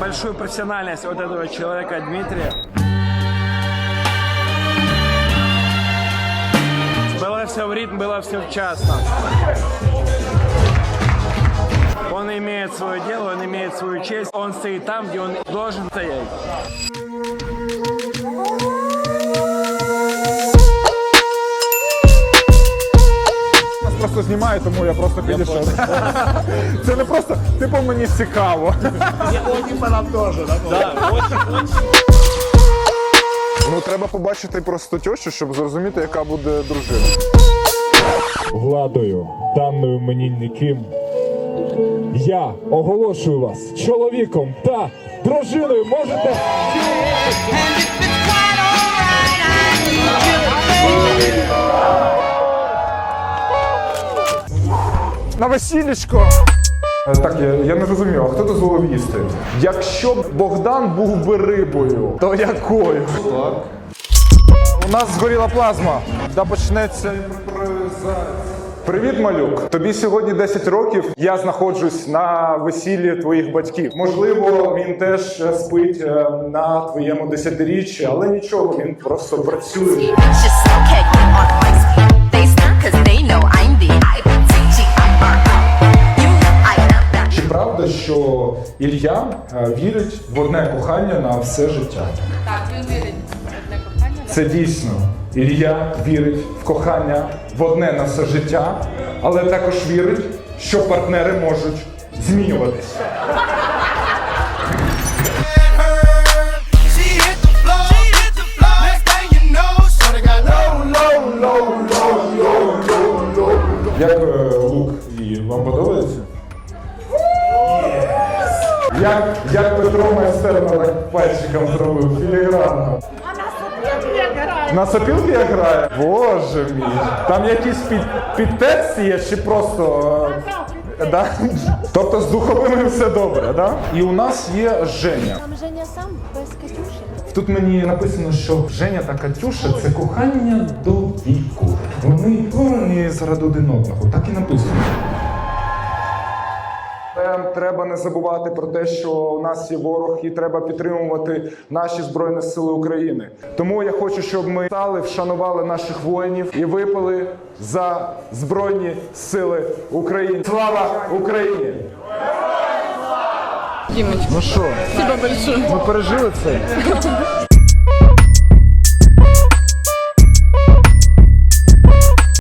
большую профессиональность вот этого человека Дмитрия. Было все в ритм, было все в частном. Он имеет свое дело, он имеет свою честь. Он стоит там, где он должен стоять. Знімає, тому я просто підійшов. Це не просто, типу, мені цікаво. Ну, треба побачити просто тещу, щоб зрозуміти, яка буде дружина. владою, даною мені ніким. Я оголошую вас чоловіком та дружиною. Можете На весіллячко. Е, Так, я, я не розумію, а хто дозволив їсти? Якщо б Богдан був би рибою, то якою? У нас згоріла плазма. Да почнеться імпровізація. Привіт, малюк. Тобі сьогодні 10 років. Я знаходжусь на весіллі твоїх батьків. Можливо, він теж спить е, на твоєму десятиріччі, але нічого, він просто працює. It's just okay правда, що Ілля е, вірить в одне кохання на все життя? Так, він вірить в одне кохання. Це дійсно. Ілля вірить в кохання в одне на все життя, але також вірить, що партнери можуть змінюватися. Low, Як е, лук і вам подобається? Як, як Петро майстерно так пальчиком зробив філігранно. На сопілки як грає? Боже мій. Там якийсь під, підтекст є чи просто. е, Да? Тобто з духовими все добре, да? І у нас є Женя. Там Женя сам без Катюші. Тут мені написано, що Женя та Катюша це кохання до віку. Вони створені заради один одного. Так і написано. Треба не забувати про те, що у нас є ворог, і треба підтримувати наші збройні сили України. Тому я хочу, щоб ми стали, вшанували наших воїнів і випали за збройні сили України. Слава Україні! Ну що, спасибо большое. ми пережили це?